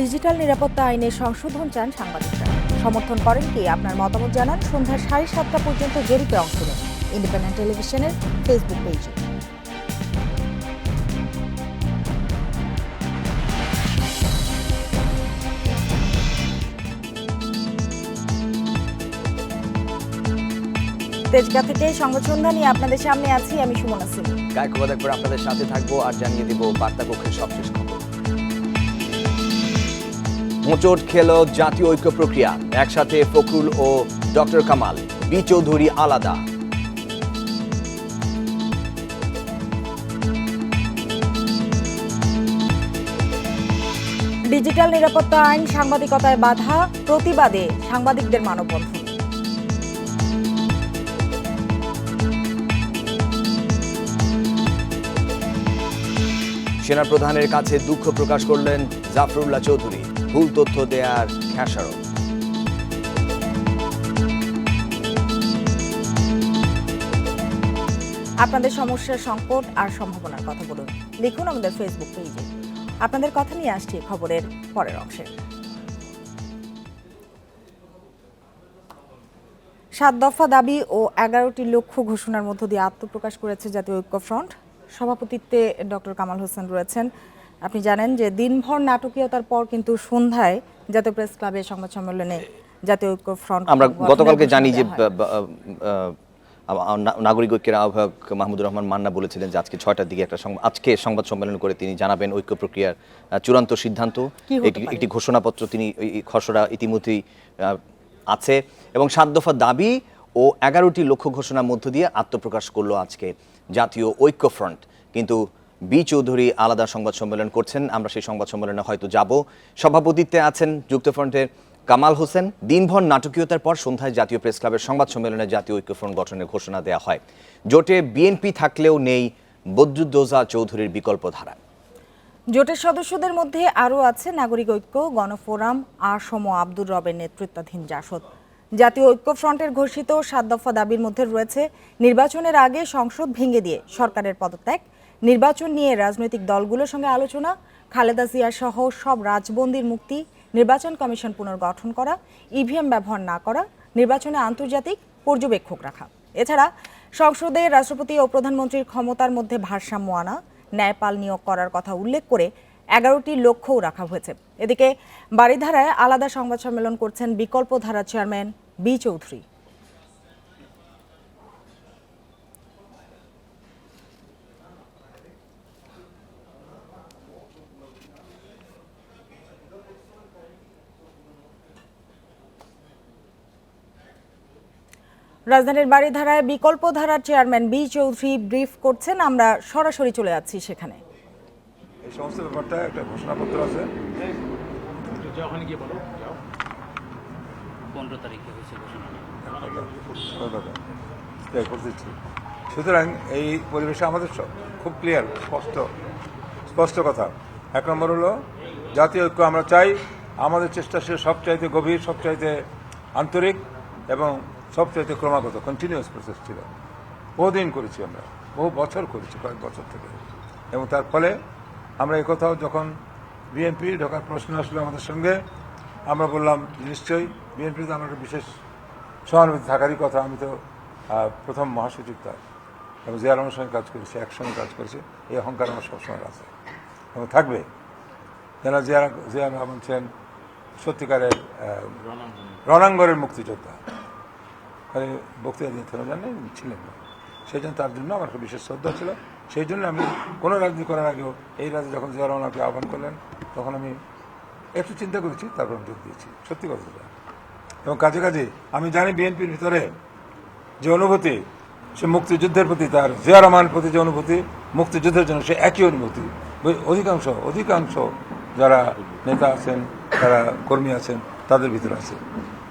Digital নিরাপত্তা আইনে সংশোধন চান সাংবাদিকরা। সমর্থন করেন কি, আপনার মতামত জানান সন্ধ্যা সাড়ে সাতটা পর্যন্ত জরিপে অংশ নিন ইন্ডিপেন্ডেন্ট টেলিভিশনের ফেসবুক পেজে। তেজগা থেকে সংবাদ নিয়ে আপনাদের সামনে আছি, আমি সুমনা সিং। গায়কবাদ একবার আপনাদের সাথে থাকব আর জানিয়ে দিব বার্তা কক্ষের সবশেষ মোচট খেল জাতীয় ঐক্য প্রক্রিয়া। একসাথে ফখরুল ও ডক্টর কামাল বি চৌধুরী আলাদা। ডিজিটাল নিরাপত্তা আইন সাংবাদিকতায় বাধা প্রতিবাদে সাংবাদিকদের মানববন্ধন। সেনাপ্রধানের কাছে দুঃখ প্রকাশ করলেন জাফরুল্লাহ চৌধুরী। ভুল তথ্য দেয়ার খেসারত। আপনাদের সমস্যার সংকট আর সম্ভাবনার কথা বলুন। লিখুন আমাদের ফেসবুক পেজে আপনাদের কথা নিয়ে আসছি খবরের পরের অংশে। সাত দফা দাবি ও এগারোটি লক্ষ্য ঘোষণার মধ্য দিয়ে আত্মপ্রকাশ করেছে জাতীয় ঐক্য ফ্রন্ট সভাপতিত্বে ডক্টর কামাল হোসেন রয়েছেন। আপনি জানেন যে দিনভর নাটকীয়তার পর কিন্তু সন্ধ্যায় জাতীয় প্রেস ক্লাবে সংবাদ সম্মেলনে জাতীয় ঐক্য ফ্রন্ট আমরা গতকালকে জানি যে নাগরিক ঐক্যের আহ্বায়ক মাহমুদুর রহমান মান্না বলেছিলেন যে আজকে ছয়টার দিকে একটা আজকে সংবাদ সম্মেলন করে তিনি জানাবেন ঐক্য প্রক্রিয়ার চূড়ান্ত সিদ্ধান্ত। একটি- ঘোষণাপত্র তিনি খসড়া ইতিমধ্যেই আছে। এবং সাত দফা দাবি ও এগারোটি লক্ষ্য ঘোষণার মধ্য দিয়ে আত্মপ্রকাশ করল আজকে জাতীয় ঐক্য ফ্রন্ট কিন্তু বি চৌধুরী আলাদা সংবাদ সম্মেলন করছেন। আমরা সেই সংবাদ সম্মেলনে হয়তো যাব। সভাপতিত্বে আছেন যুক্তফ্রন্টের কামাল হোসেন। দিনভর নাটকীয়তার পর সন্ধ্যায় জাতীয় প্রেস ক্লাবের সংবাদ সম্মেলনে জাতীয় ঐক্যফ্রন্ট গঠনের ঘোষণা দেওয়া হয়। জোটে বিএনপি থাকলেও নেই বদরুদ্দোজা চৌধুরীর বিকল্প ধারা। জোটের সদস্যদের মধ্যে আরও আছে নাগরিক ঐক্য, গণফোরাম, আসম আব্দুর রবের নেতৃত্বাধীন জাসদ। জাতীয় ঐক্যফ্রন্টের ঘোষিত সাত দফা দাবির মধ্যে রয়েছে, নির্বাচনের আগে সংসদ ভেঙে দিয়ে সরকারের পদত্যাগ। নির্বাচন নিয়ে রাজনৈতিক দলগুলোর সঙ্গে আলোচনা, খালেদা জিয়া সহ সব রাজবন্দির মুক্তি, নির্বাচন কমিশন পুনর্গঠন করা, ইভিএম ব্যবহার না করা, নির্বাচনে আন্তর্জাতিক পর্যবেক্ষক রাখা। এছাড়া সংসদে রাষ্ট্রপতি ও প্রধানমন্ত্রীর ক্ষমতার মধ্যে ভারসাম্য আনা, ন্যায়পাল নিয়োগ করার কথা উল্লেখ করে এগারোটি লক্ষ্যও রাখা হয়েছে। এদিকে বাড়িধারায় আলাদা সংবাদ সম্মেলন করছেন বিকল্প ধারা চেয়ারম্যান বি চৌধুরী। রাজধানীর বাড়িধারায় বিকল্প ধারার চেয়ারম্যান বি চৌধুরী ব্রিফ করছেন। আমরা সরাসরি চলে যাচ্ছি সেখানে। এই সমস্ত ব্যাপারটা একটা ঘোষণাপত্র আছে। পনেরো তারিখে হয়েছে। সুতরাং এই পরিবেশে আমাদের খুব ক্লিয়ার স্পষ্ট স্পষ্ট কথা। এক নম্বর হলো জাতীয় ঐক্য আমরা চাই। আমাদের চেষ্টা সে সবচাইতে গভীর সবচাইতে আন্তরিক এবং সবচাইতে ক্রমাগত কন্টিনিউয়াস প্রসেস ছিল। বহুদিন করেছি আমরা বহু বছর করেছি কয়েক বছর থেকে। এবং তার ফলে আমরা এই কথাও যখন বিএনপি ঢোকার প্রশ্ন আসলো আমাদের সঙ্গে আমরা বললাম নিশ্চয়ই বিএনপিতে আমার একটা বিশেষ সহানুভূতি থাকারই কথা আমি তো প্রথম মহাসচিব তার। এবং জিয়া রহমানের সঙ্গে কাজ করেছি একসঙ্গে কাজ করেছি এই অহংকার আমার সবসময় আছে। এবং থাকবে। যেন জিয়া জিয়া রহমান ছিলেন সত্যিকারের আহ, রণাঙ্গনের মুক্তিযোদ্ধা। মানে বক্তৃতা দিতে জানেন ছিলেন না। সেই জন্য তার জন্য আমার একটা বিশেষ শ্রদ্ধা ছিল। সেই জন্য আমি কোনো রাজনীতি করার আগেও এই রাজ্যে যখন জিয়া রহমান আহ্বান করলেন, তখন আমি একটু চিন্তা করেছি, তারপর আমি যোগ দিয়েছি। সত্যি কথা। এবং কাজে কাজে আমি জানি বিএনপির ভিতরে যে অনুভূতি, সে মুক্তিযুদ্ধের প্রতি তার, জিয়া রহমানের প্রতি যে অনুভূতি, মুক্তিযুদ্ধের জন্য সে একই অনুভূতি। অধিকাংশ অধিকাংশ যারা নেতা আছেন, যারা কর্মী আছেন, তাদের ভিতরে আছে।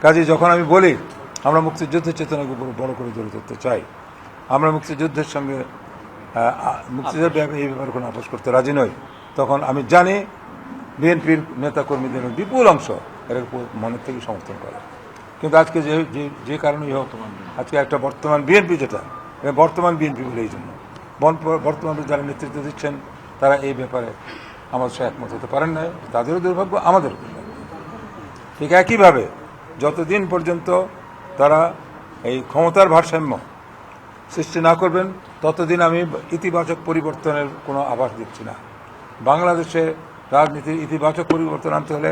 কাজে যখন আমি বলি আমরা মুক্তিযুদ্ধের চেতনাকে উপর বড় করে ধরে ধরতে চাই। আমরা মুক্তিযুদ্ধের সঙ্গে ব্যাপারে এই ব্যাপারে কোনো আপোষ করতে রাজি নই। তখন আমি জানি বিএনপির নেতা কর্মীদের বিপুল অংশ এর মনের থেকে সমর্থন করে। কিন্তু আজকে যে, যে- কারণেই হোক, আজকে একটা বর্তমান বিএনপি যেটা বর্তমান বিএনপি বলে এই জন্য। বর্তমানে যারা নেতৃত্ব দিচ্ছেন, তারা এই ব্যাপারে আমাদের সে একমত হতে পারেন না। তাদেরও দুর্ভাগ্য, আমাদেরও দুর্ভাগ্য। ঠিক একইভাবে যতদিন পর্যন্ত তারা এই ক্ষমতার ভারসাম্য সৃষ্টি না করবেন, ততদিন আমি ইতিবাচক পরিবর্তনের কোনো আভাস দিচ্ছি না। বাংলাদেশে রাজনীতির ইতিবাচক পরিবর্তন আনতে হলে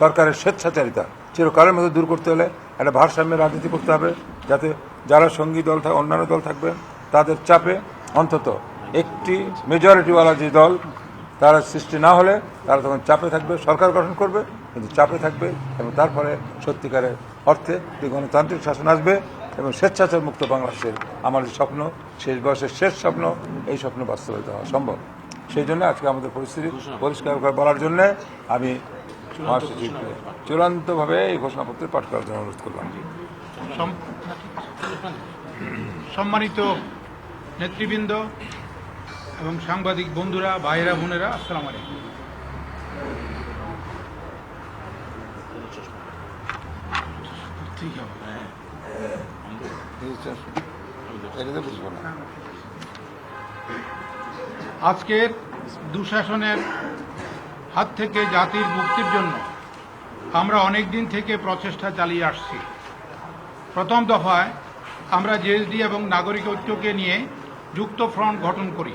সরকারের স্বেচ্ছাচারিতা, চিরকালের মধ্যে দূর করতে হলে একটা ভারসাম্যের রাজনীতি করতে হবে, যাতে যারা সঙ্গী দল থাকে, অন্যান্য দল থাকবে, তাদের চাপে অন্তত একটি মেজরিটিওয়ালা যে দল তারা সৃষ্টি না হলে তারা তখন চাপে থাকবে, সরকার গঠন করবে, কিন্তু চাপে থাকবে এবং তারপরে সত্যিকারের অর্থে যে গণতান্ত্রিক শাসন আসবে এবং স্বেচ্ছাচার মুক্ত বাংলাদেশের আমার স্বপ্ন, শেষ বয়সের শেষ স্বপ্ন, এই স্বপ্ন বাস্তবায়িত হওয়া সম্ভব। সেই জন্য আজকে আমাদের পরিস্থিতি পরিষ্কার করে বলার জন্য আমি মহাসচিবকে চূড়ান্তভাবে এই ঘোষণাপত্র পাঠ করার জন্য অনুরোধ করলাম। সম্মানিত নেতৃবৃন্দ এবং সাংবাদিক বন্ধুরা, ভাইয়েরা, বোনেরা, আসসালামু আলাইকুম। আজকের দুঃশাসনের হাত থেকে জাতির মুক্তির জন্য আমরা অনেক দিন থেকে প্রচেষ্টা চালিয়ে আসছি। প্রথম দফায় আমরা জেএসডি এবং নাগরিক ঐক্যকে নিয়ে যুক্ত ফ্রন্ট গঠন করি।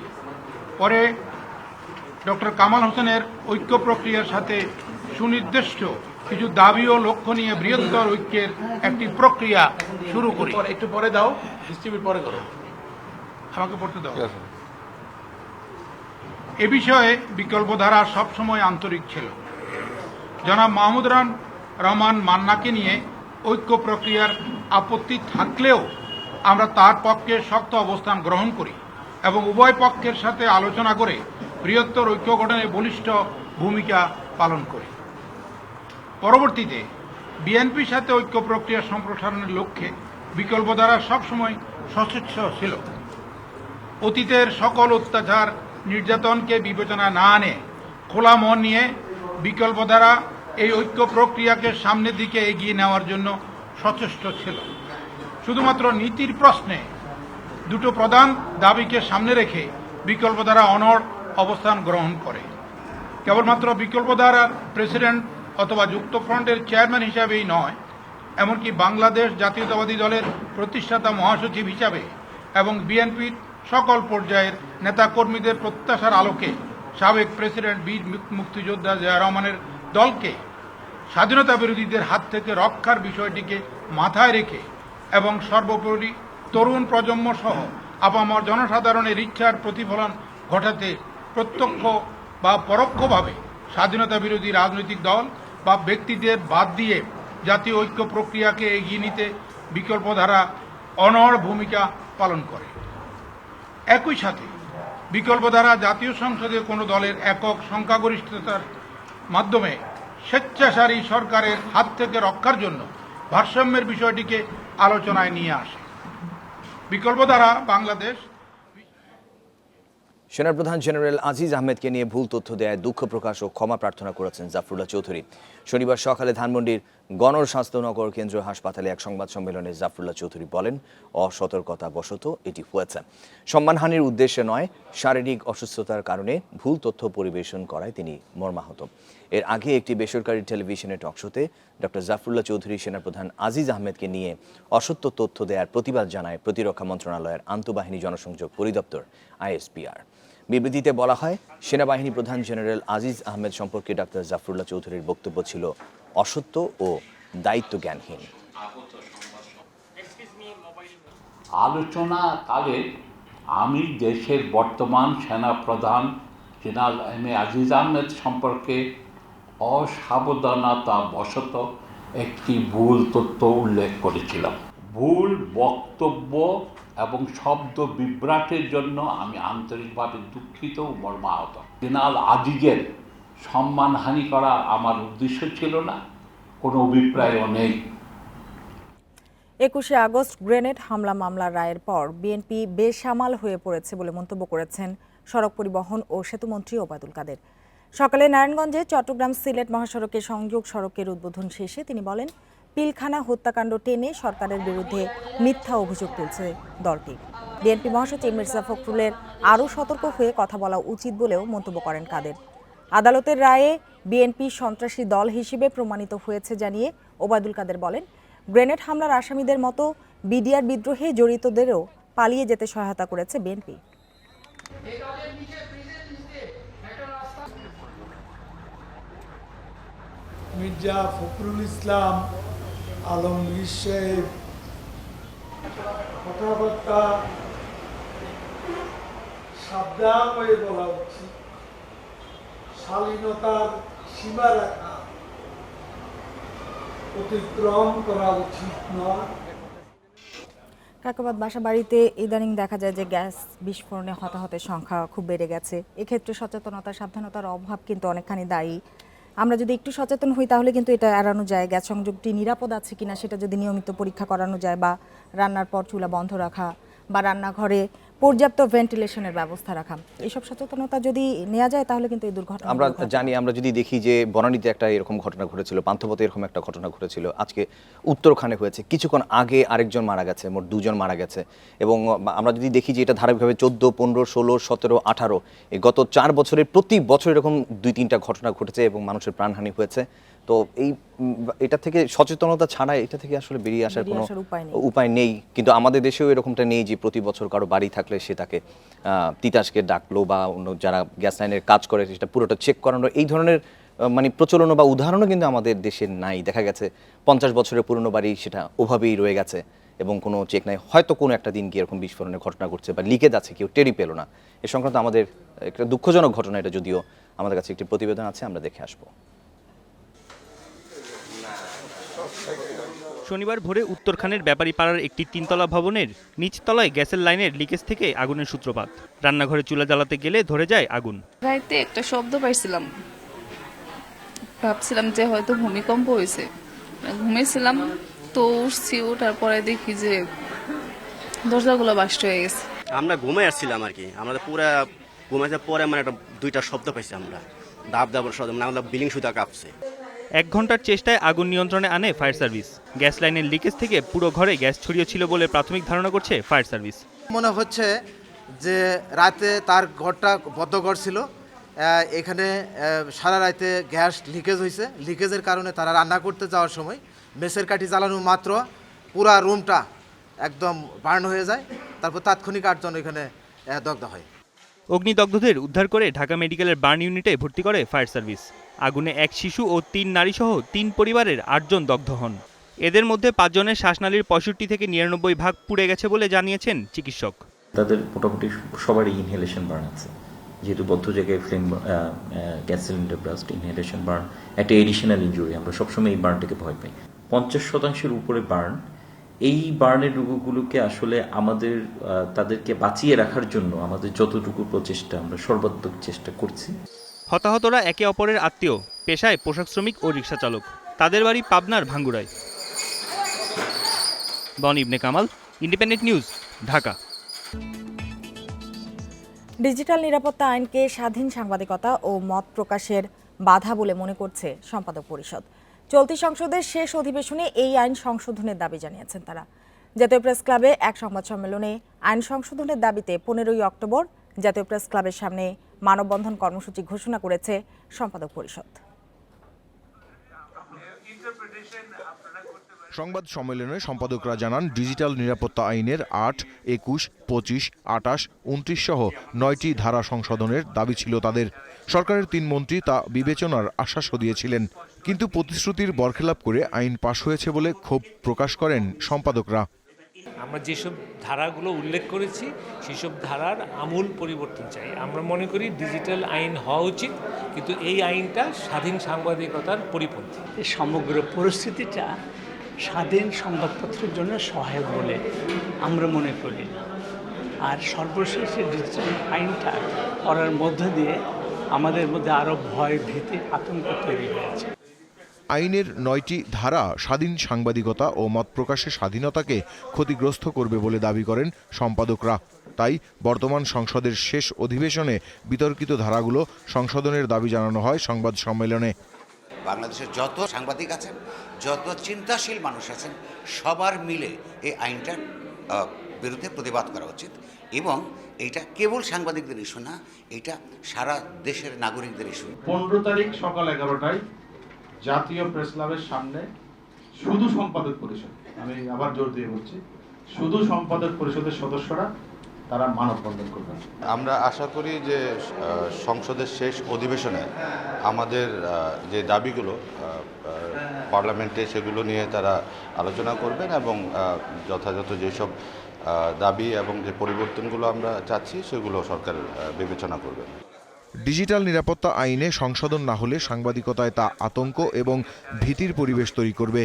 পরে ডক্টর কামাল হোসেনের ঐক্য প্রক্রিয়ার সাথে সুনির্দিষ্ট কিছু দাবি ও লক্ষ্য নিয়ে বৃহত্তর ঐক্যের একটি প্রক্রিয়া শুরু করি। একটু পরে দাও ডিস্ট্রিবিউট পরে করো। আমাকে পড়তে দাও। এ বিষয়ে বিকল্পধারা সবসময় আন্তরিক ছিল। জনাব মাহমুদ রান রহমান মান্নাকে নিয়ে ঐক্য প্রক্রিয়ার আপত্তি থাকলেও আমরা তার পক্ষে শক্ত অবস্থান গ্রহণ করি এবং উভয় পক্ষের সাথে আলোচনা করে বৃহত্তর ঐক্য গঠনে বলিষ্ঠ ভূমিকা পালন করি। পরবর্তীতে বিএনপির সাথে ঐক্য প্রক্রিয়া সম্প্রসারণের লক্ষ্যে বিকল্পধারা সবসময় সচেচ্ছ ছিল। অতীতের সকল অত্যাচার, নির্যাতনকে বিবেচনা না আনে খোলা মন নিয়ে বিকল্প দ্বারা এই ঐক্য প্রক্রিয়াকে সামনের দিকে এগিয়ে নেওয়ার জন্য সচেষ্ট ছিল। শুধুমাত্র নীতির প্রশ্নে দুটো প্রধান দাবিকে সামনে রেখে বিকল্প দ্বারা অনড় অবস্থান গ্রহণ করে। কেবলমাত্র বিকল্প ধারার প্রেসিডেন্ট অথবা যুক্তফ্রন্টের চেয়ারম্যান হিসাবেই নয়, এমনকি বাংলাদেশ জাতীয়তাবাদী দলের প্রতিষ্ঠাতা মহাসচিব হিসাবে এবং বিএনপির সকল পর্যায়ের নেতাকর্মীদের প্রত্যাশার আলোকে সাবেক প্রেসিডেন্ট বীর মুক্তিযোদ্ধা জিয়া রহমানের দলকে স্বাধীনতা বিরোধীদের হাত থেকে রক্ষার বিষয়টিকে মাথায় রেখে এবং সর্বোপরি তরুণ প্রজন্ম সহ আপামর জনসাধারণের ইচ্ছার প্রতিফলন ঘটাতে প্রত্যক্ষ বা পরোক্ষভাবে স্বাধীনতা বিরোধী রাজনৈতিক দল বা ব্যক্তিদের বাদ দিয়ে জাতীয় ঐক্য প্রক্রিয়াকে এগিয়ে নিতে বিকল্পধারা অনড় ভূমিকা পালন করে। একই সাথে বিকল্পধারা জাতীয় সংসদে কোনো দলের একক সংখ্যাগরিষ্ঠতার মাধ্যমে স্বেচ্ছাসারী সরকারের হাত থেকে রক্ষার জন্য ভারসাম্যের বিষয়টিকে আলোচনায় নিয়ে আসে। বিকল্পধারা বাংলাদেশ সেনাপ্রধান জেনারেল আজিজ আহমেদকে নিয়ে ভুল তথ্য দেয় দুঃখ প্রকাশ ও ক্ষমা প্রার্থনা করেছেন জাফরুল্লাহ চৌধুরী। শনিবার সকালে ধানমন্ডির গণস্বাস্থ্যনগর কেন্দ্রীয় হাসপাতালে এক সংবাদ সম্মেলনে জাফরুল্লাহ চৌধুরী বলেন অসতর্কতা বশত এটি হয়েছে। সম্মানহানির উদ্দেশ্যে নয়, শারীরিক অসুস্থতার কারণে ভুল তথ্য পরিবেশন করায় তিনি মর্মাহত। এর আগে একটি বেসরকারি টেলিভিশনের টকশোতে ডক্টর জাফরুল্লাহ চৌধুরী সেনাপ্রধান আজিজ আহমেদকে নিয়ে অসত্য তথ্য দেওয়ার প্রতিবাদ জানায় প্রতিরক্ষা মন্ত্রণালয়ের আন্তঃবাহিনী জনসংযোগ পরিদপ্তর, আইএসপিআর। বিবৃতিতে বলা হয়, সেনাবাহিনী প্রধান জেনারেল আজিজ আহমেদ সম্পর্কে ডাক্তার জাফরুল্লাহ চৌধুরীর বক্তব্য ছিল অসত্য ও দায়িত্ব জ্ঞানহীন আলোচনাকালে আমি দেশের বর্তমান সেনাপ্রধান general M A Aziz Ahmed সম্পর্কে অসাবধানতা বশত একটি ভুল তথ্য উল্লেখ করেছিলাম। ভুল বক্তব্য এবং শব্দ বিভ্রাটের জন্য আমি আন্তরিকভাবে দুঃখিত ও মর্মাহত। জেনারেল আজিজের সম্মানহানি করা আমার উদ্দেশ্য ছিল না, কোনো অভিপ্রায়ও নেই। একুশে আগস্ট গ্রেনেড হামলা মামলার রায়ের পর বিএনপি বেসামাল হয়ে পড়েছে বলে মন্তব্য করেছেন সড়ক পরিবহন ও সেতুমন্ত্রী ওবায়দুল কাদের। সকালে নারায়ণগঞ্জে চট্টগ্রাম সিলেট মহাসড়কের সংযোগ সড়কের উদ্বোধন শেষে তিনি বলেন পিলখানা হত্যাকাণ্ড টেনে সরকারের বিরুদ্ধে মিথ্যা অভিযোগ তুলছে দলটি। বিএনপি মহাসচিব মির্জা ফখরুলের আরও সতর্ক হয়ে কথা বলা উচিত বলেও মন্তব্য করেন কাদের। আদালতের রায়ে বিএনপি সন্ত্রাসী দল হিসেবে প্রমাণিত হয়েছে জানিয়ে ওবায়দুল কাদের বলেন, গ্রেনেড হামলার আসামিদের মতো বিডিআর বিদ্রোহে জড়িতদেরও পালিয়ে যেতে সহায়তা করেছে বিএনপি। মির্জা ফখরুল ইসলাম আলমগীর সাহেব, কথাবার্তা সাবধান হয়ে বলা উচিত। শালীনতার সীমা রাখা অতিক্রম করা উচিত নয়। কাকাবাদ বাসা বাড়িতে ইদানিং দেখা যায় যে গ্যাস বিস্ফোরণে হতাহতের সংখ্যা খুব বেড়ে গেছে। এক্ষেত্রে সচেতনতা, সাবধানতার অভাব কিন্তু অনেকখানি দায়ী। আমরা যদি একটু সচেতন হই, তাহলে কিন্তু এটা এড়ানো যায়। গ্যাস সংযোগটি নিরাপদ আছে কিনা, সেটা যদি নিয়মিত পরীক্ষা করানো যায় বা রান্নার পর চুলা বন্ধ রাখা বা রান্নাঘরে পর্যাপ্ত ভেন্টিলেশনের ব্যবস্থা রাখা। এইসব সচেতনতা যদি নেওয়া যায় তাহলে কিন্তু এই দুর্ঘটনা আমরা জানি আমরা যদি দেখি যে বনানীতে একটা এরকম ঘটনা ঘটেছিল পান্থপথে এরকম একটা ঘটনা ঘটেছিল আজকে উত্তরখানে হয়েছে। কিছুক্ষণ আগে আরেকজন মারা গেছে মোট দুজন মারা গেছে। এবং আমরা যদি দেখি যে এটা ধারাবাহিকভাবে চোদ্দ পনেরো ষোলো সতেরো আঠারো এই গত চার বছরে প্রতি বছর এরকম দুই তিনটা ঘটনা ঘটেছে এবং মানুষের প্রাণহানি হয়েছে। তো এই এটা থেকে সচেতনতা ছাড়া এটা থেকে আসলে বেরিয়ে আসার কোনো উপায় নেই। কিন্তু আমাদের দেশেও এরকমটা নেই যে প্রতি বছর কারও বাড়ি থাকলে সে তাকে তিতাসকে ডাকলো বা অন্য যারা গ্যাস লাইনের কাজ করে সেটা পুরোটা চেক করানো। এই ধরনের মানে প্রচলন বা উদাহরণও কিন্তু আমাদের দেশে নাই। দেখা গেছে পঞ্চাশ বছরের পুরনো বাড়ি সেটা ওভাবেই রয়ে গেছে এবং কোনো চেক নাই। হয়তো কোনো একটা দিন কি এরকম বিস্ফোরণের ঘটনা ঘটছে বা লিকেজ আছে কেউ টেরি পেল না। এ সংক্রান্ত আমাদের একটা দুঃখজনক ঘটনা এটা যদিও আমাদের কাছে একটি প্রতিবেদন আছে আমরা দেখে আসব। শনিবার ভোরে উত্তরখানের ব্যাপারীপাড়ার একটি তিনতলা ভবনের নিচতলায় গ্যাসের লাইনের লিকেজ থেকে আগুনের সূত্রপাত। রান্নাঘরে চুলা জ্বালাতে গেলে ধরে যায় আগুন। রাইতে একটা শব্দ পাইছিলাম। ভাবছিলাম যে হয়তো ভূমিকম্প হয়েছে ঘুমিয়েছিলাম তো উঠছি ওঠার পরে দেখি যে দরজাগুলো বাস্ট হয়ে গেছে। আমরা ঘুমাই আসছিলাম আর কি। আমরা পুরো পুরা ঘুমাইতে পরে মানে একটা দুইটা শব্দ পাইছি আমরা। দাব দাব শব্দ মানে আমরা বিলিং সুতা কাঁপছে। এক ঘণ্টার চেষ্টায় আগুন নিয়ন্ত্রণে আনে ফায়ার সার্ভিস। গ্যাস লাইনের লিকেজ থেকে পুরো ঘরে গ্যাস ছড়িয়েছিল বলে প্রাথমিক ধারণা করছে ফায়ার সার্ভিস। মনে হচ্ছে যে রাতে তার ঘরটা বদ্ধ ঘর ছিল এখানে সারা রাতে গ্যাস লিকেজ হয়েছে লিকেজের কারণে তারা রান্না করতে যাওয়ার সময় মেসের কাঠি জ্বালানো মাত্র পুরা রুমটা একদম বার্ন হয়ে যায়। তারপর তাৎক্ষণিক আটজন এখানে দগ্ধ হয়। অগ্নিদগ্ধদের উদ্ধার করে ঢাকা মেডিকেলের বার্ন ইউনিটে ভর্তি করে ফায়ার সার্ভিস। আগুনে এক শিশু ও তিন নারীসহ তিন পরিবারের আটজন দগ্ধ হন। এদের মধ্যে পাঁচজনের শ্বাসনালীর পঁয়ষট্টি থেকে নিরানব্বই ভাগ পুড়ে গেছে বলে জানিয়েছেন চিকিৎসক। তাদের মোটামুটি সবারই ইনহেলেশন বার্ন আছে। যেহেতু বদ্ধ জায়গায় flame gas cylinder blast inhalation burn একটা এডিশনাল ইঞ্জুরি আমরা সবসময় এই বার্নটাকে ভয় পাই। পঞ্চাশ শতাংশের উপরে বার্ন এই বার্নের রোগগুলোকে আসলে আমাদের তাদেরকে বাঁচিয়ে রাখার জন্য আমাদের যতটুকু প্রচেষ্টা আমরা সর্বাত্মক চেষ্টা করছি। হতাহতরা একে অপরের আত্মীয়, পেশায় পোশাক শ্রমিক ও রিক্সা চালক। তাদের বাড়ি পাবনার ভাঙ্গুরায়। বন Ibne Kamal, Independent News, Dhaka. Digital নিরাপত্তা আইনকে স্বাধীন সাংবাদিকতা ও মত প্রকাশের বাধা বলে মনে করছে সম্পাদক পরিষদ। চলতি সংসদের শেষ অধিবেশনে এই আইন সংশোধনের দাবি জানিয়েছেন তারা। জাতীয় প্রেস ক্লাবে এক সংবাদ সম্মেলনে আইন সংশোধনের দাবিতে পনেরোই অক্টোবর জাতীয় প্রেস ক্লাবের সামনে মানববন্ধন কর্মসূচি ঘোষণা করেছে সম্পাদক পরিষদ। সংবাদ সম্মেলনে সম্পাদকরা জানান, ডিজিটাল নিরাপত্তা আইনের আট, একুশ, পঁচিশ আটাশ উনত্রিশ সহ নয়টি ধারা সংশোধনের দাবি ছিল তাদের। সরকারের তিন মন্ত্রী তা বিবেচনার আশ্বাসও দিয়েছিলেন। কিন্তু প্রতিশ্রুতির বরখেলাপ করে আইন পাশ হয়েছে বলে ক্ষোভ প্রকাশ করেন সম্পাদকরা। আমরা যেসব ধারাগুলো উল্লেখ করেছি, সেসব ধারার আমূল পরিবর্তন চাই। আমরা মনে করি ডিজিটাল আইন হওয়া উচিত, কিন্তু এই আইনটা স্বাধীন সাংবাদিকতার পরিপন্থী। সমগ্র পরিস্থিতিটা স্বাধীন সংবাদপত্রের জন্য সহায়ক বলে আমরা মনে করি আর সর্বশেষ ডিজিটাল আইনটা করার মধ্য দিয়ে আমাদের মধ্যে আরও ভয় ভীতি, আতঙ্ক তৈরি হয়েছে। আইনের নয়টি ধারা স্বাধীন সাংবাদিকতা ও মত প্রকাশের স্বাধীনতাকে ক্ষতিগ্রস্ত করবে বলে দাবি করেন সম্পাদকরা। তাই বর্তমান সংসদের শেষ অধিবেশনে বিতর্কিত ধারাগুলো সংশোধনের দাবি জানানো হয় সংবাদ সম্মেলনে। বাংলাদেশের যত সাংবাদিক আছেন যত চিন্তাশীল মানুষ আছেন সবার মিলে এই আইনটার বিরুদ্ধে প্রতিবাদ করা উচিত এবং এটা কেবল সাংবাদিকদের ইস্যু না এটা সারা দেশের নাগরিকদের ইস্যু। পনেরো তারিখ সকাল এগারোটায় জাতীয় প্রেস ক্লাবের সামনে শুধু সম্পাদক পরিষদ। আমি আবার জোর দিয়ে বলছি, শুধু সম্পাদক পরিষদের সদস্যরা তারা মানববন্ধন করবেন আমরা আশা করি যে সংসদের শেষ অধিবেশনে আমাদের যে দাবিগুলো পার্লামেন্টে সেগুলো নিয়ে তারা আলোচনা করবেন এবং যথাযথ যেসব দাবি এবং যে পরিবর্তনগুলো আমরা চাচ্ছি সেগুলো সরকার বিবেচনা করবেন। ডিজিটাল নিরাপত্তা আইনে সংশোধন না হলে সাংবাদিকতায় তা আতঙ্ক এবং ভীতির পরিবেশ তৈরি করবে।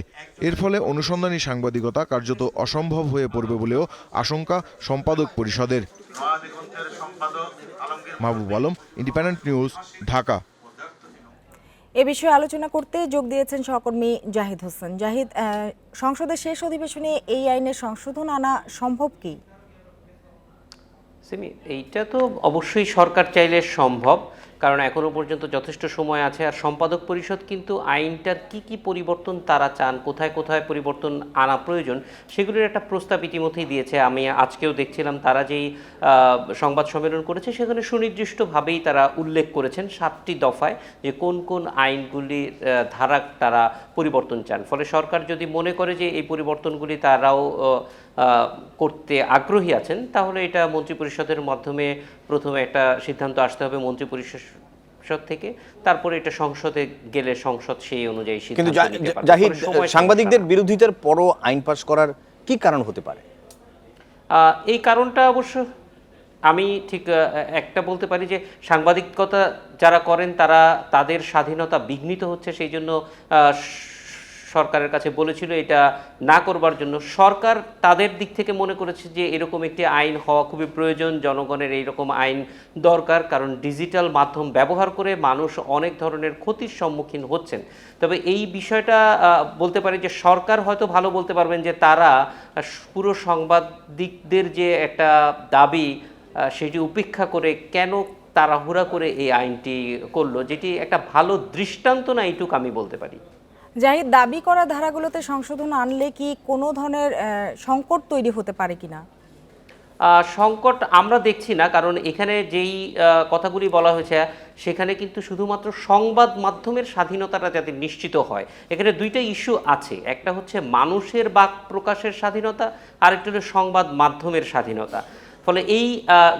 এর ফলে অনুসন্ধানী সাংবাদিকতা কার্যত অসম্ভব হয়ে পড়বে বলেও আশঙ্কা সম্পাদক পরিষদের। Mahbub Alam Independent News Dhaka. এ বিষয়ে আলোচনা করতে যোগ দিয়েছেন সহকর্মী জাহিদ হোসেন। জাহিদ সংসদের শেষ অধিবেশনে এই আইনের সংশোধন আনা সম্ভব কি? সিমি এইটা তো অবশ্যই সরকার চাইলে সম্ভব কারণ এখনও পর্যন্ত যথেষ্ট সময় আছে আর সম্পাদক পরিষদ কিন্তু আইনটার কি কি পরিবর্তন তারা চান কোথায় কোথায় পরিবর্তন আনা প্রয়োজন সেগুলির একটা প্রস্তাব ইতিমধ্যেই দিয়েছে। আমি আজকেও দেখছিলাম তারা যেই সংবাদ সম্মেলন করেছে সেখানে সুনির্দিষ্টভাবেই তারা উল্লেখ করেছেন সাতটি দফায় যে কোন কোন আইনগুলি আহ, ধারা তারা পরিবর্তন চান। ফলে সরকার যদি মনে করে যে এই পরিবর্তনগুলি তারাও করতে আগ্রহী আছেন তাহলে এটা মন্ত্রিপরিষদের মাধ্যমে প্রথমে একটা সিদ্ধান্ত আসতে হবে মন্ত্রিপরিষদ থেকে তারপরে এটা সংসদে গেলে সংসদ সেই অনুযায়ী কিন্তু। জাহিদ সাংবাদিকদের বিরোধিতার পরও আইন পাশ করার কি কারণ হতে পারে আহ, এই কারণটা অবশ্য আমি ঠিক একটা বলতে পারি যে সাংবাদিকতা যারা করেন তারা তাদের স্বাধীনতা বিঘ্নিত হচ্ছে সেই জন্য সরকারের কাছে বলেছিল এটা না করবার জন্য। সরকার তাদের দিক থেকে মনে করেছে যে এরকম একটি আইন হওয়া খুবই প্রয়োজন, জনগণের এইরকম আইন দরকার, কারণ ডিজিটাল মাধ্যম ব্যবহার করে মানুষ অনেক ধরনের ক্ষতির সম্মুখীন হচ্ছেন। তবে এই বিষয়টা বলতে পারি যে সরকার হয়তো ভালো বলতে পারবেন যে তারা পুরো সাংবাদিকদের যে একটা দাবি সেটি উপেক্ষা করে কেন তাড়াহুড়া করে এই আইনটি করল, যেটি একটা ভালো দৃষ্টান্ত না এইটুকু আমি বলতে পারি। জাহিদ, দাবি করা ধারাগুলোতে সংশোধন আনলে কি কোনো ধরনের সংকট তৈরি হতে পারে কিনা? সংকট আমরা দেখছি না, কারণ এখানে যেই কথাগুলি বলা হয়েছে, সেখানে কিন্তু শুধুমাত্র সংবাদ মাধ্যমের স্বাধীনতাটা যাতে নিশ্চিত হয়। এখানে দুইটা ইস্যু আছে, একটা হচ্ছে মানুষের বাক প্রকাশের স্বাধীনতা, আরেকটা হচ্ছে সংবাদ মাধ্যমের স্বাধীনতা। ফলে এই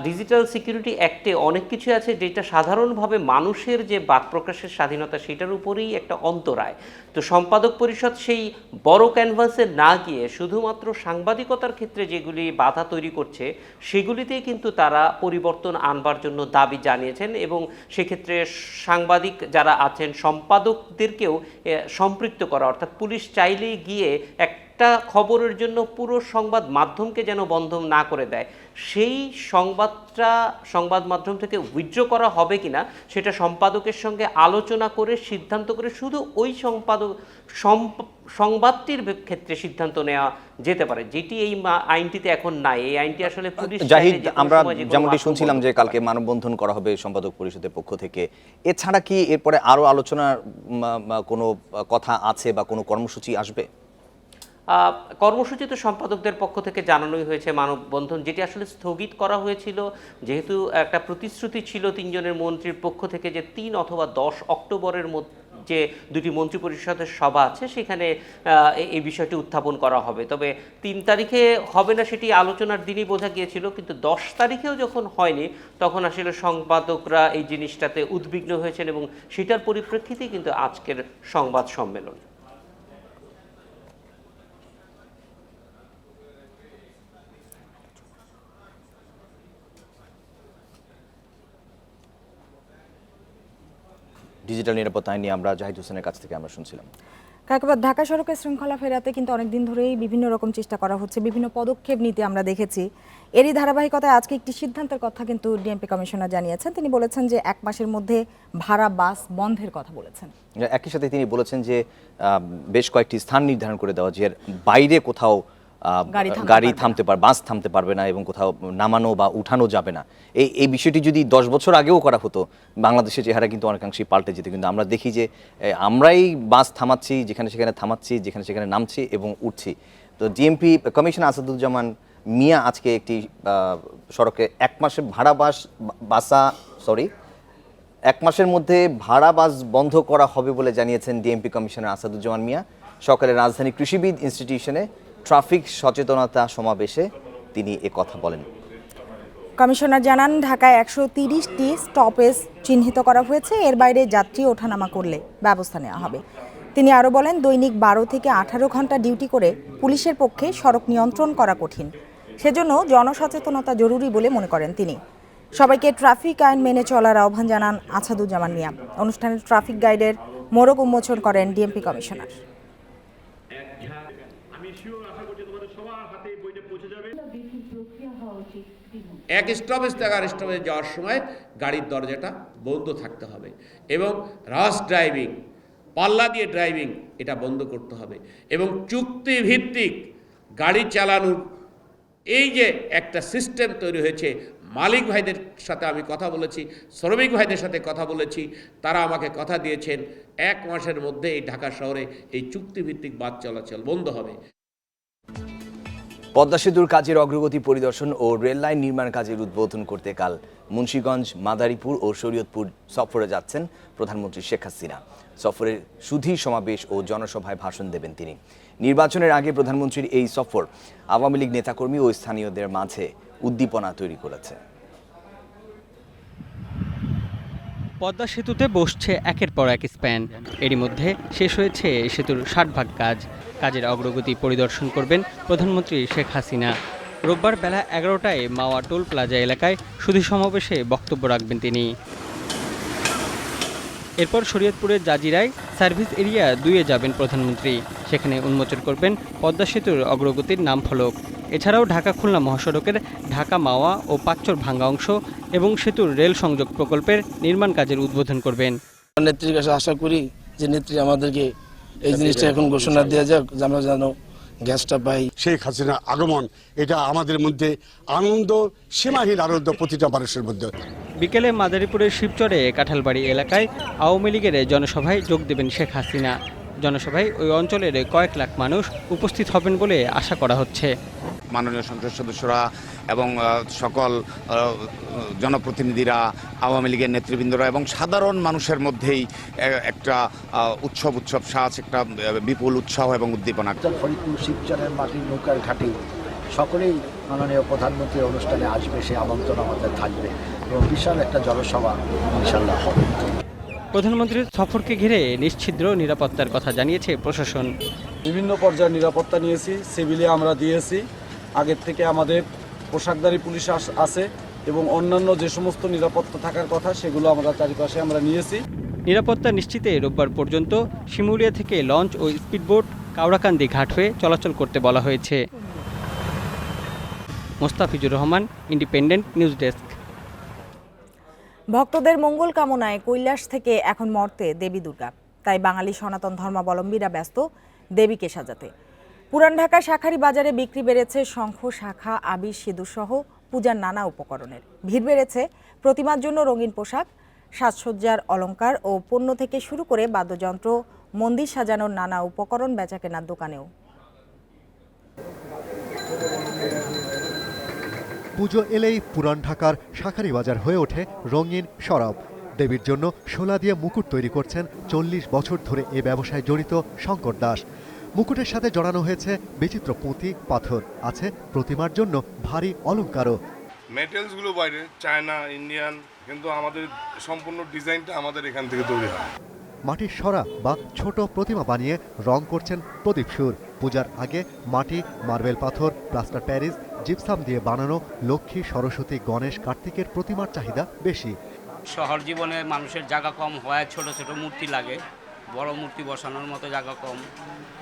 ডিজিটাল সিকিউরিটি অ্যাক্টে অনেক কিছু আছে যেটা সাধারণভাবে মানুষের যে বাক প্রকাশের স্বাধীনতা সেটার উপরেই একটা অন্তরায় তো সম্পাদক পরিষদ সেই বড় ক্যানভাসে না গিয়ে শুধুমাত্র সাংবাদিকতার ক্ষেত্রে যেগুলি বাধা তৈরি করছে, সেগুলিতেই কিন্তু তারা পরিবর্তন আনবার জন্য দাবি জানিয়েছেন এবং সেক্ষেত্রে সাংবাদিক যারা আছেন সম্পাদকদেরকেও সম্পৃক্ত করা। অর্থাৎ পুলিশ চাইলেই গিয়ে একটা খবরের জন্য পুরো সংবাদ মাধ্যমকে যেন বন্ধ না করে দেয়। সেই সংবাদটা সংবাদ মাধ্যম থেকে উইথড্র করা হবে কিনা সেটা সম্পাদকের সঙ্গে আলোচনা করে সিদ্ধান্ত করে শুধু ওই সম্পাদক সংবাদটির ক্ষেত্রে সিদ্ধান্ত নেওয়া যেতে পারে। যেটি এই আইনটিতে এখন নাই। এই আইনটি আসলে পুলিশ জাহিদ আমরা যেমনটি শুনছিলাম যে কালকে মানববন্ধন করা হবে সম্পাদক পরিষদের পক্ষ থেকে। এছাড়া কি এরপরে আরও আলোচনার কোনো কথা আছে বা কোনো কর্মসূচি আসবে? আহ, কর্মসূচি তো সম্পাদকদের পক্ষ থেকে জানানোই হয়েছে মানববন্ধন যেটি আসলে স্থগিত করা হয়েছিল। যেহেতু একটা প্রতিশ্রুতি ছিল তিনজনের মন্ত্রীর পক্ষ থেকে যে তিন অথবা দশ অক্টোবরের মধ্যে যে দুটি মন্ত্রী পরিষদের সভা আছে সেখানে এই- বিষয়টি উত্থাপন করা হবে। তবে তিন তারিখে হবে না সেটি আলোচনার দিনই বোঝা গিয়েছিল কিন্তু দশ তারিখেও যখন হয়নি তখন আসলে সংবাদকরা এই জিনিসটাতে উদ্বিগ্ন হয়েছেন এবং সেটার পরিপ্রেক্ষিতেই কিন্তু আজকের সংবাদ সম্মেলন। ডিজিটাল নিরাপত্তা আইন নিয়ে আমরা জাহিদ হোসেনের কাছ থেকে আমরা শুনছিলাম। কাকবাদ ঢাকা সড়কের শৃঙ্খলা ফেরাতে কিন্তু অনেকদিন ধরেই বিভিন্ন রকম চেষ্টা করা হচ্ছে বিভিন্ন পদক্ষেপ নিতে আমরা দেখেছি। এরই ধারাবাহিকতায় আজকে একটি সিদ্ধান্তের কথা কিন্তু ডিএমপি কমিশনার জানিয়েছেন। তিনি বলেছেন যে এক মাসের মধ্যে ভাড়া বাস বন্ধের কথা বলেছেন। একই সাথে তিনি বলেছেন যে বেশ কয়েকটি স্থান নির্ধারণ করে দেওয়া যে বাইরে কোথাও গাড়ি থামতে পারবে পার বাস থামতে পারবে না এবং কোথাও নামানো বা উঠানো যাবে না। এই এই বিষয়টি যদি দশ বছর আগেও করা হতো বাংলাদেশের চেহারা কিন্তু অনেকাংশেই পাল্টে যেত। কিন্তু আমরা দেখি যে আমরাই বাস থামাচ্ছি যেখানে সেখানে থামাচ্ছি যেখানে সেখানে নামছি এবং উঠছি। তো ডিএমপি কমিশন আসাদুজ্জামান মিয়া আজকে একটি সড়কে এক মাসের ভাড়া বাস বাসা সরি এক মাসের মধ্যে ভাড়া বাস বন্ধ করা হবে বলে জানিয়েছেন ডিএমপি কমিশনার আসাদুজ্জামান মিয়া। সকালে রাজধানী কৃষিবিদ ইনস্টিটিউশনে ট্রাফিক সচেতনতা সমাবেশে তিনি এ কথা বলেন। কমিশনার জানান, ঢাকায় একশো তিরিশটি স্টপেজ চিহ্নিত করা হয়েছে। এর বাইরে যাত্রী ওঠানামা করলে ব্যবস্থা নেওয়া হবে। তিনি আরও বলেন, দৈনিক বারো থেকে আঠারো ঘণ্টা ডিউটি করে পুলিশের পক্ষে সড়ক নিয়ন্ত্রণ করা কঠিন। সেজন্য জনসচেতনতা জরুরি বলে মনে করেন তিনি। সবাইকে ট্রাফিক আইন মেনে চলার আহ্বান জানান আছাদুজ্জামান মিয়া। অনুষ্ঠানে ট্রাফিক গাইডের মোড়ক উন্মোচন করেন ডিএমপি কমিশনার। এক স্টপেজ থেকে আর স্টপেজ যাওয়ার সময় গাড়ির দরজাটা বন্ধ থাকতে হবে এবং রাশ ড্রাইভিং, পাল্লা দিয়ে ড্রাইভিং এটা বন্ধ করতে হবে এবং চুক্তি ভিত্তিক গাড়ি চালানোর এই যে একটা সিস্টেম তৈরি হয়েছে, মালিক ভাইদের সাথে আমি কথা বলেছি, শ্রমিক ভাইদের সাথে কথা বলেছি, তারা আমাকে কথা দিয়েছেন, এক মাসের মধ্যে এই ঢাকা শহরে এই চুক্তিভিত্তিক বাস চলাচল বন্ধ হবে। পদ্মা সেতুর কাজের অগ্রগতি পরিদর্শন ও রেল লাইন নির্মাণ কাজের উদ্বোধন করতে কাল মুন্সীগঞ্জ, মাদারীপুর ও শরীয়তপুর সফরে যাচ্ছেন প্রধানমন্ত্রী শেখ হাসিনা। সফরের সুধী সমাবেশ ও জনসভায় ভাষণ দেবেন তিনি। নির্বাচনের আগে প্রধানমন্ত্রীর এই সফর আওয়ামী লীগ নেতাকর্মী ও স্থানীয়দের মাঝে উদ্দীপনা তৈরি করেছে। পদ্মা সেতুতে বসছে একের পর এক স্প্যান। এরই মধ্যে শেষ হয়েছে সেতুর ষাট ভাগ কাজ। কাজের অগ্রগতি পরিদর্শন করবেন প্রধানমন্ত্রী শেখ হাসিনা। রোববার বেলা এগারোটায় মাওয়া টোল প্লাজা এলাকায় শুধু সমাবেশে বক্তব্য রাখবেন তিনি। এরপর শরীয়তপুরের জাজিরায় সার্ভিস এরিয়া দুইয়ে যাবেন প্রধানমন্ত্রী। সেখানে উন্মোচন করবেন পদ্মা সেতুর অগ্রগতির নাম ফলক। এছাড়াও ঢাকা খুলনা মহাসড়কের ঢাকা মাওয়া ও পাকচর ভাঙ্গা অংশ এবং সেতুর রেল সংযোগ প্রকল্পের নির্মাণ কাজের উদ্বোধন করবেন। নেত্রীর কাছে আশা করি যে নেত্রী আমাদেরকে এই জিনিসটা এখন ঘোষণা দেওয়া যাক যে আমরা যেন গ্যাসটা পাই। শেখ হাসিনার আগমন এটা আমাদের মধ্যে আনন্দ সীমাহীন আনন্দ প্রতিটা মানুষের মধ্যে। বিকেলে মাদারীপুরের শিবচরে কাঁঠালবাড়ি এলাকায় আওয়ামী লীগের জনসভায় যোগ দেবেন শেখ হাসিনা। জনসভায় ওই অঞ্চলের কয়েক লাখ মানুষ উপস্থিত হবেন বলে আশা করা হচ্ছে। মাননীয় সংসদ সদস্যরা এবং সকল জনপ্রতিনিধিরা আওয়ামী লীগের নেতৃবৃন্দরা এবং সাধারণ মানুষের মধ্যেই একটা উৎসব উৎসব সাজ একটা বিপুল উৎসাহ এবং উদ্দীপনা। ফরিদপুর শিবচরের মাটির নৌকার ঘাটে সকলেই মাননীয় প্রধানমন্ত্রীর অনুষ্ঠানে আসবে সে আমন্ত্রণ আমাদের থাকবে। এবং বিশাল একটা জনসভা ইনশাল্লাহ হবে। প্রধানমন্ত্রীর সফরকে ঘিরে নিশ্ছিদ্র নিরাপত্তার কথা জানিয়েছে প্রশাসন। বিভিন্ন পর্যায়ের নিরাপত্তা নিয়েছি সিভিলে আমরা দিয়েছি আগের থেকে আমাদের পোশাকধারী পুলিশ আছে এবং অন্যান্য যে সমস্ত নিরাপত্তা থাকার কথা সেগুলো আমরা চারিপাশে আমরা নিয়েছি। নিরাপত্তা নিশ্চিতে রোববার পর্যন্ত শিমুলিয়া থেকে লঞ্চ ও স্পিডবোট কাউড়াকান্দি ঘাট হয়ে চলাচল করতে বলা হয়েছে। Mostafizur Rahman Independent News desk. ভক্তদের মঙ্গল কামনায় কৈলাস থেকে এখন মর্তে দেবী দুর্গা। তাই বাঙালি সনাতন ধর্মাবলম্বীরা ব্যস্ত দেবীকে সাজাতে। পুরান ঢাকা শাখারি বাজারে বিক্রি বেড়েছে শঙ্খ, শাখা, আবির, সিঁদুর সহ পূজার নানা উপকরণের। ভিড় বেড়েছে প্রতিমার জন্য রঙিন পোশাক, সাজসজ্জার অলংকার ও পণ্য থেকে শুরু করে বাদ্যযন্ত্র, মন্দির সাজানোর নানা উপকরণ বেচাকেনার দোকানেও। পুজো এলেই পুরান ঢাকার শাঁখারি বাজার হয়ে ওঠে রঙিন সরব। দেবীর জন্য শোলা দিয়ে মুকুট তৈরি করছেন চল্লিশ বছর ধরে এ ব্যবসায় জড়িত শঙ্কর দাস। মুকুটের সাথে জড়ানো হয়েছে বিচিত্র পুঁতি পাথর। আছে প্রতিমার জন্য ভারী অলঙ্কারও। মেটেরিয়ালসগুলো বাইরে চায়না ইন্ডিয়ান কিন্তু আমাদের সম্পূর্ণ ডিজাইনটা আমাদের এখান থেকে তৈরি হয়। মাটির সরা বা ছোট প্রতিমা বানিয়ে রং করছেন প্রদীপ সুর। পূজার আগে মাটি মার্বেল পাথর প্লাস্টার প্যারিস জিপসাম দিয়ে বানানো লক্ষ্মী সরস্বতী গণেশ কার্তিকের প্রতিমার চাহিদা বেশি। শহর জীবনে মানুষের জায়গা কম হওয়ায় ছোট ছোট মূর্তি লাগে। বড় মূর্তি বসানোর মতো জায়গা কম।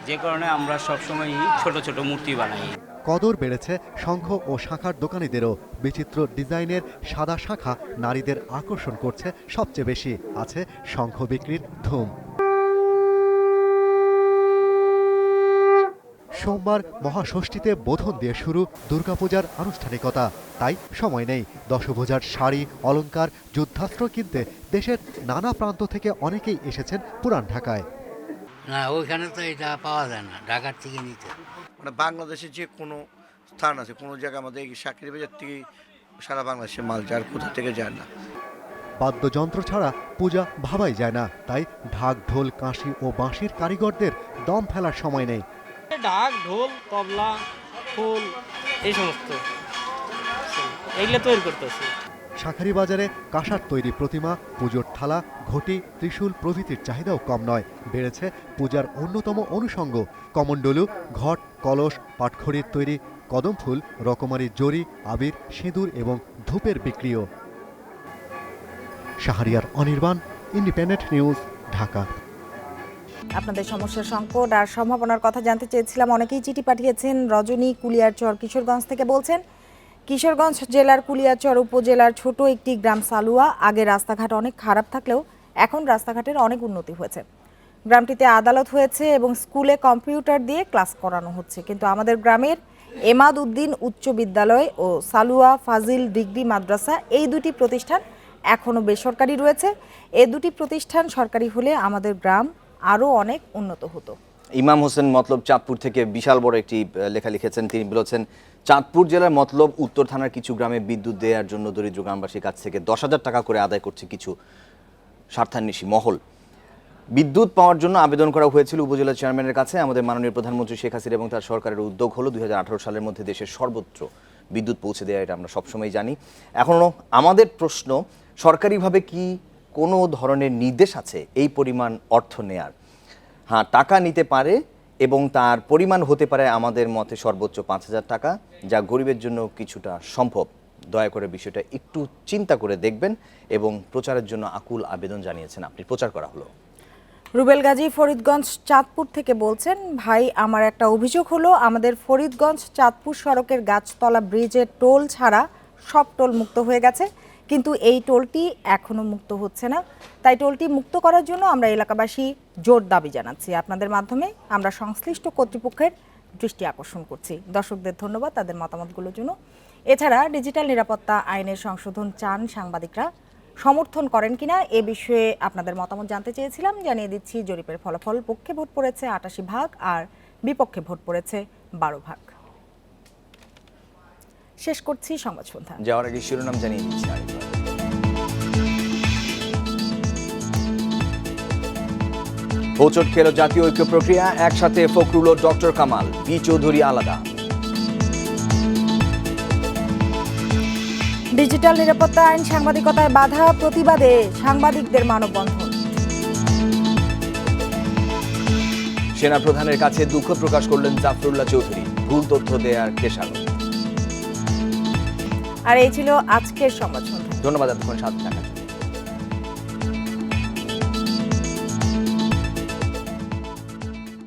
যে কারণে আমরা সবসময়ই ছোট ছোট মূর্তি বানাই। কদর বেড়েছে শঙ্খ ও শাখার দোকানিদেরও। বিচিত্র ডিজাইনের সাদা শাখা নারীদের আকর্ষণ করছে সবচেয়ে বেশি। আছে শঙ্খ বিক্রির ধুম। সোমবার মহাষষ্ঠীতে বোধন দিয়ে শুরু দুর্গাপূজার আনুষ্ঠানিকতা। তাই সময় নেই। দশভূজার শাড়ি অলংকার যুদ্ধাস্ত্র কিনতে দেশের নানা প্রান্ত থেকে অনেকেই এসেছেন পুরান ঢাকায়। না ওইখানে তো এটা পাওয়া যায় না ঢাকার থেকে নিতে। মানে বাংলাদেশে যে কোনো স্থান আছে কোনো জায়গায় আমাদের এই সাকরি বাজার থেকে সারা বাংলাদেশে মাল যায় আর কোথা থেকে যায় না। বাদ্যযন্ত্র ছাড়া পূজা ভাবাই যায় না। তাই ঢাক ঢোল কাঁসি ও বাঁশির কারিগরদের দম ফেলার সময় নেই। ঢাক ঢোল, তবলা, ফুল, এই সমস্ত। এগুলো তৈরি করতেছি। শাখারি বাজারে কাঁসার তৈরি প্রতিমা, পুজোর থালা, ঘটি, ত্রিশূল প্রভৃতির চাহিদাও কম নয়। বেড়েছে পূজার অন্যতম অনুষঙ্গ। কমণ্ডলু, ঘট, কলস, পাটখড়ির তৈরি কদম ফুল, রকমারি জরি আবির, সিঁদুর এবং ধূপের বিক্রিও শাহরিয়ার অনির্বাণ, ইন্ডিপেন্ডেন্ট নিউজ, ঢাকা। আপনাদের সমস্যার সংকট আর সম্ভাবনার কথা জানতে চেয়েছিলাম। অনেকেই চিঠি পাঠিয়েছেন রজনী কুলিয়ারচর কিশোরগঞ্জ থেকে বলছেন, কিশোরগঞ্জ জেলার কুলিয়ারচর উপজেলার ছোট একটি গ্রাম সালুয়া। আগে রাস্তাঘাট অনেক খারাপ থাকলেও এখন রাস্তাঘাটের অনেক উন্নতি হয়েছে। গ্রামটিতে আদালত হয়েছে এবং স্কুলে কম্পিউটার দিয়ে ক্লাস করানো হচ্ছে। কিন্তু আমাদের গ্রামের এমাদ উদ্দিন উচ্চ বিদ্যালয় ও সালুয়া ফাজিল ডিগ্রি মাদ্রাসা এই দুটি প্রতিষ্ঠান এখনও বেসরকারি রয়েছে। এ দুটি প্রতিষ্ঠান সরকারি হলে আমাদের গ্রাম আরও অনেক উন্নত হতো। ইমাম হোসেন মতলব চাঁদপুর থেকে বিশাল বড় একটি লেখা লিখেছেন। তিনি বলেছেন, চাঁদপুর জেলার মতলব উত্তর থানার কিছু গ্রামে বিদ্যুৎ দেওয়ার জন্য দরিদ্র গ্রামবাসীর কাছ থেকে দশ হাজার টাকা করে আদায় করছে কিছু স্বার্থান্বেষী মহল। বিদ্যুৎ পাওয়ার জন্য আবেদন করা হয়েছিল উপজেলা চেয়ারম্যানের কাছে। আমাদের মাননীয় প্রধানমন্ত্রী শেখ হাসিনা এবং তার সরকারের উদ্যোগ হলো দুই হাজার আঠারো সালের মধ্যে দেশের সর্বত্র বিদ্যুৎ পৌঁছে দেওয়া, এটা আমরা সবসময় জানি। এখনও আমাদের প্রশ্ন, সরকারিভাবে কি কোনো ধরনের নির্দেশ আছে এই পরিমাণ অর্থ নেয়ার? হ্যাঁ টাকা নিতে পারে এবং তার পরিমাণ হতে পারে আমাদের মতে সর্বোচ্চ পাঁচ হাজার টাকা, যা গরিবের জন্য কিছুটা সম্ভব। দয়া করে বিষয়টা একটু চিন্তা করে দেখবেন এবং প্রচারের জন্য আকুল আবেদন জানিয়েছেন আপনি। প্রচার করা হলো। রুবেল গাজী, ফরিদগঞ্জ, চাঁদপুর থেকে বলছেন, ভাই, আমার একটা অভিযোগ হলো, আমাদের ফরিদগঞ্জ চাঁদপুর সড়কের গাছতলা ব্রিজের টোল ছাড়া সব টোল মুক্ত হয়ে গেছে। কিন্তু এই টোলটি এখনও মুক্ত হচ্ছে না। তাই টোলটি মুক্ত করার জন্য আমরা এলাকাবাসী জোর দাবি জানাচ্ছি। আপনাদের মাধ্যমে আমরা সংশ্লিষ্ট কর্তৃপক্ষের দৃষ্টি আকর্ষণ করছি। দর্শকদের ধন্যবাদ তাদের মতামতগুলোর জন্য। এছাড়া ডিজিটাল নিরাপত্তা আইনের সংশোধন চান সাংবাদিকরা। সমর্থন করেন কিনা এ বিষয়ে আপনাদের মতামত জানতে চেয়েছিলাম। জানিয়ে দিচ্ছি, জরিপের ফলাফল পক্ষে ভোট পড়েছে আটাশি ভাগ আর বিপক্ষে ভোট পড়েছে বারো ভাগ। শেষ করছি সংবাদ সন্ধ্যা যাওয়ার আগে শিরোনাম জানিয়ে দিচ্ছি হোঁচট খেল জাতীয় ঐক্য প্রক্রিয়া একসাথে ফখরুল ও ডক্টর কামাল। বি চৌধুরী আলাদা। ডিজিটাল নিরাপত্তা আইন সাংবাদিকতায় বাধা প্রতিবাদে সাংবাদিকদের মানববন্ধন। সেনা প্রধানের কাছে দুঃখ প্রকাশ করলেন জাফরুল্লাহ চৌধুরী। ভুল তথ্য দেয়ার কেশাল আর এই ছিল আজকের সন্ধ্যা। ধন্যবাদ এতক্ষণ সাথে থাকার জন্য।